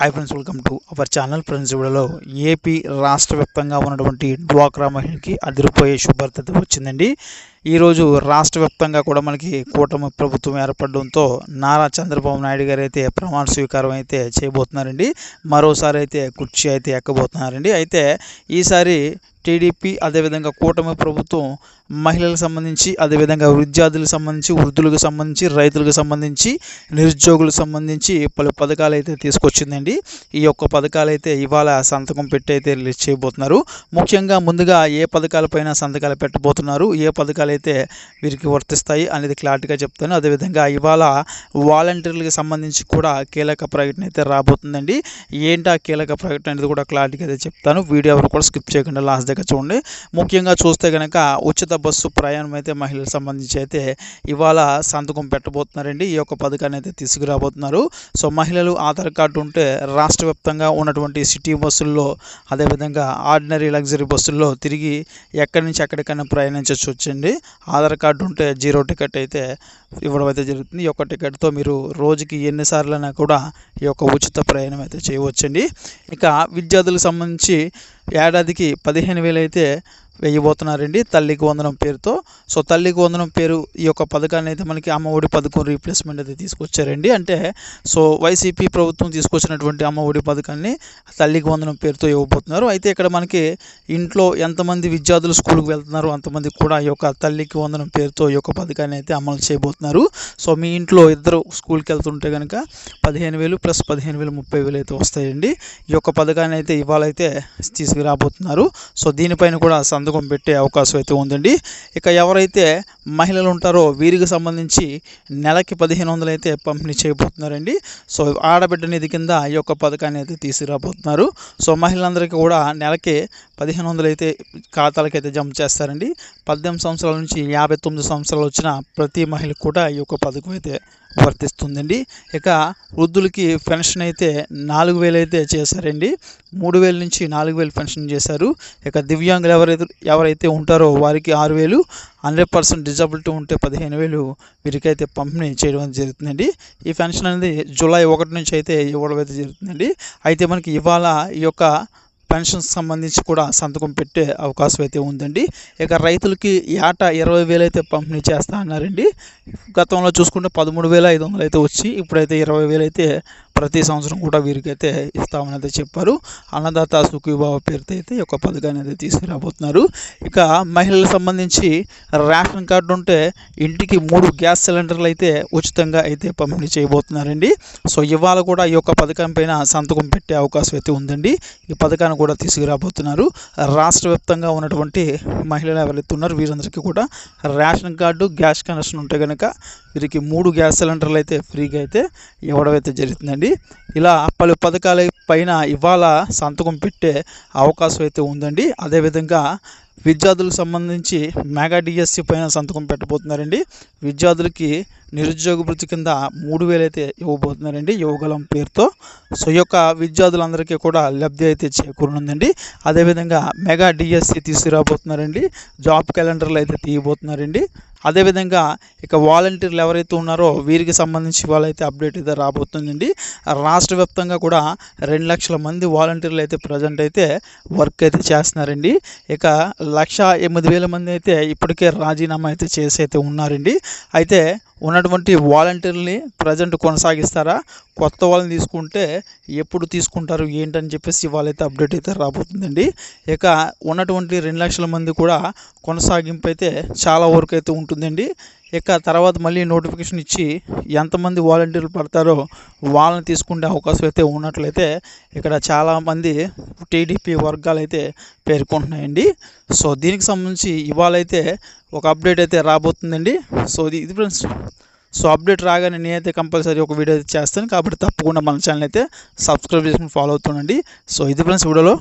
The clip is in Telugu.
Hi friends welcome to our channel. Friends వీడియోలో ఏపీ రాష్ట్ర వ్యాప్తంగా ఉన్నటువంటి డ్వాక్రా మహిళకి అదిరిపోయే శుభార్త వచ్చిందండి. ఈరోజు రాష్ట్ర వ్యాప్తంగా కూడా మనకి కూటమి ప్రభుత్వం ఏర్పడడంతో నారా చంద్రబాబు నాయుడు గారు అయితే ప్రమాణ స్వీకారం అయితే చేయబోతున్నారండి. మరోసారి అయితే కుర్చీ అయితే ఎక్కబోతున్నారండి. అయితే ఈసారి టీడీపీ అదేవిధంగా కూటమి ప్రభుత్వం మహిళలకు సంబంధించి అదేవిధంగా విద్యార్థులకు సంబంధించి వృద్ధులకు సంబంధించి రైతులకు సంబంధించి నిరుద్యోగులకు సంబంధించి పలు పథకాలు అయితే తీసుకొచ్చిందండి. ఈ యొక్క పథకాలు అయితే ఇవాళ సంతకం పెట్టి అయితే రిలీజ్ చేయబోతున్నారు. ముఖ్యంగా ముందుగా ఏ పథకాలపైన సంతకాలు పెట్టబోతున్నారు ఏ పథకాలు అయితే వీరికి వర్తిస్తాయి అనేది క్లారిటీగా చెప్తాను. అదేవిధంగా ఇవాళ వాలంటీర్లకు సంబంధించి కూడా కీలక ప్రకటన అయితే రాబోతుందండి. ఏంటా కీలక ప్రకటన అనేది కూడా క్లారిటీగా అయితే చెప్తాను. వీడియో ఎవరు కూడా స్కిప్ చేయకుండా లాస్ట్ దగ్గర చూడండి. ముఖ్యంగా చూస్తే కనుక ఉచిత బస్సు ప్రయాణం అయితే మహిళలకు సంబంధించి అయితే ఇవాళ సంతకం పెట్టబోతున్నారండి. ఈ యొక్క పథకాన్ని అయితే తీసుకురాబోతున్నారు. సో మహిళలు ఆధార్ కార్డు ఉంటే రాష్ట్ర వ్యాప్తంగా ఉన్నటువంటి సిటీ బస్సుల్లో అదేవిధంగా ఆర్డినరీ లగ్జరీ బస్సుల్లో తిరిగి ఎక్కడి నుంచి ఎక్కడికైనా ప్రయాణించవచ్చు వచ్చండి ఆధార్ కార్డు ఉంటే జీరో టికెట్ అయితే ఇవ్వడం అయితే జరుగుతుంది. ఈ యొక్క టికెట్తో మీరు రోజుకి ఎన్నిసార్లైనా కూడా ఈ యొక్క ఉచిత ప్రయాణం అయితే చేయవచ్చండి. ఇక విద్యార్థులకు సంబంధించి ఏడాదికి పదిహేను వేలు అయితే వేయబోతున్నారండి. తల్లికి వందనం పేరుతో. సో తల్లికి వందనం పేరు ఈ యొక్క పథకాన్ని అయితే మనకి అమ్మ ఒడి పథకం రీప్లేస్మెంట్ అయితే తీసుకొచ్చారండి. అంటే సో వైసీపీ ప్రభుత్వం తీసుకొచ్చినటువంటి అమ్మ ఒడి పథకాన్ని తల్లికి వందనం పేరుతో ఇవ్వబోతున్నారు. అయితే ఇక్కడ మనకి ఇంట్లో ఎంతమంది విద్యార్థులు స్కూల్కి వెళ్తున్నారు అంతమంది కూడా ఈ యొక్క తల్లికి వందనం పేరుతో ఈ యొక్క పథకాన్ని అయితే అమలు చేయబోతున్నారు. సో మీ ఇంట్లో ఇద్దరు స్కూల్కి వెళ్తుంటే కనుక పదిహేను వేలు ప్లస్ పదిహేను వేలు ముప్పై వేలు అయితే వస్తాయండి. ఈ యొక్క పథకాన్ని అయితే ఇవాళ అయితే తీసుకురాబోతున్నారు. సో దీనిపైన కూడా సంతకం పెట్టే అవకాశం అయితే ఉందండి. ఇక ఎవరైతే మహిళలు ఉంటారో వీరికి సంబంధించి నెలకి పదిహేను వందలు అయితే పంపిణీ చేయబోతున్నారండి. సో ఆడబిడ్డ నిధి కింద ఈ యొక్క పథకాన్ని అయితే తీసుకురాబోతున్నారు. సో మహిళలందరికీ కూడా నెలకి పదిహేను వందలు అయితే ఖాతాలకి అయితే జమ చేస్తారండి. పద్దెనిమిది సంవత్సరాల నుంచి యాభై తొమ్మిది సంవత్సరాలు వచ్చిన ప్రతి మహిళకు కూడా ఈ యొక్క పథకం అయితే వర్తిస్తుందండి. ఇక వృద్ధులకి పెన్షన్ అయితే నాలుగు వేలు అయితే చేశారండి. మూడు వేల నుంచి నాలుగు వేలు పెన్షన్ చేశారు. ఇక దివ్యాంగులు ఎవరైతే ఎవరైతే ఉంటారో వారికి ఆరు వేలు హండ్రెడ్ పర్సెంట్ డిజబిలిటీ ఉంటే పదిహేను వేలు వీరికైతే పంపిణీ చేయడం జరుగుతుందండి. ఈ పెన్షన్ అనేది జూలై ఒకటి నుంచి అయితే ఇవ్వడం అయితే జరుగుతుందండి. అయితే మనకి ఇవాళ ఈ యొక్క పెన్షన్ సంబంధించి కూడా సంతకం పెట్టే అవకాశం అయితే ఉందండి. ఇక రైతులకి ఏటా ఇరవై వేలు అయితే పంపిణీ చేస్తా అన్నారండి. గతంలో చూసుకుంటే పదమూడు వేల ఐదు వందలు అయితే వచ్చి ఇప్పుడైతే ఇరవై వేలు అయితే ప్రతి సంవత్సరం కూడా వీరికైతే ఇస్తామని అయితే చెప్పారు. అన్నదాత సుఖీభావ పేరుతో అయితే ఈ యొక్క పథకాన్ని అయితే తీసుకురాబోతున్నారు. ఇక మహిళలకు సంబంధించి రేషన్ కార్డు ఉంటే ఇంటికి మూడు గ్యాస్ సిలిండర్లు అయితే ఉచితంగా అయితే పంపిణీ చేయబోతున్నారండి. సో ఇవాళ కూడా ఈ యొక్క పథకం పైన సంతకం పెట్టే అవకాశం అయితే ఉందండి. ఈ పథకాన్ని కూడా తీసుకురాబోతున్నారు. రాష్ట్ర వ్యాప్తంగా ఉన్నటువంటి మహిళలు ఎవరైతే ఉన్నారు వీరందరికీ కూడా రేషన్ కార్డు గ్యాస్ కనెక్షన్ ఉంటే కనుక వీరికి మూడు గ్యాస్ సిలిండర్లు అయితే ఫ్రీగా అయితే ఇవ్వడం అయితే జరుగుతుందండి. ఇలా పలు పథకాల పైన ఇవాళ సంతకం పెట్టే అవకాశం అయితే ఉందండి. అదేవిధంగా విద్యార్థులకు సంబంధించి మెగా డిఎస్సి పైన సంతకం పెట్టబోతున్నారండి. విద్యార్థులకి నిరుద్యోగ వృత్తి కింద మూడు వేలు అయితే ఇవ్వబోతున్నారండి యువగలం పేరుతో. సో ఈ యొక్క విద్యార్థులందరికీ కూడా లబ్ధి అయితే చేకూరనుందండి. అదేవిధంగా మెగా డిఎస్సి తీసుకురాబోతున్నారండి. జాబ్ క్యాలెండర్లు అయితే తీయబోతున్నారండి. అదేవిధంగా ఇక వాలంటీర్లు ఎవరైతే ఉన్నారో వీరికి సంబంధించి వాళ్ళైతే అప్డేట్ అయితే రాబోతుందండి. రాష్ట్ర వ్యాప్తంగా కూడా రెండు లక్షల మంది వాలంటీర్లు అయితే ప్రజెంట్ అయితే వర్క్ అయితే చేస్తున్నారండి. ఇక లక్ష ఎనిమిది వేల మంది అయితే ఇప్పటికే రాజీనామా అయితే చేసి అయితే ఉన్నారండి. అయితే ఉన్నటువంటి వాలంటీర్ని ప్రజెంట్ కొనసాగిస్తారా? కొత్త వాళ్ళని తీసుకుంటే ఎప్పుడు తీసుకుంటారు? ఏంటని చెప్పేసి వాళ్ళైతే అప్డేట్ అయితే రాబోతుందండి. ఇక ఉన్నటువంటి రెండు లక్షల మంది కూడా కొనసాగింపు అయితే చాలా వరకు అయితే ఉంటుందండి. ఇక తర్వాత మళ్ళీ నోటిఫికేషన్ ఇచ్చి ఎంతమంది వాలంటీర్లు పడతారో వాళ్ళని తీసుకునే అవకాశం అయితే ఉన్నట్లయితే ఇక్కడ చాలామంది టీడీపీ వర్గాలు అయితే పేర్కొంటున్నాయండి. సో దీనికి సంబంధించి ఇవాళైతే ఒక అప్డేట్ అయితే రాబోతుందండి. సో ఇది ఇది ఫ్రెండ్స్ సో అప్డేట్ రాగానే నేనైతే కంపల్సరీ ఒక వీడియో అయితే చేస్తాను. కాబట్టి తప్పకుండా మన ఛానల్ అయితే సబ్స్క్రైబ్ చేసుకుని ఫాలో అవుతుండండి. సో ఇది ఫ్రెండ్స్ వీడియోలో.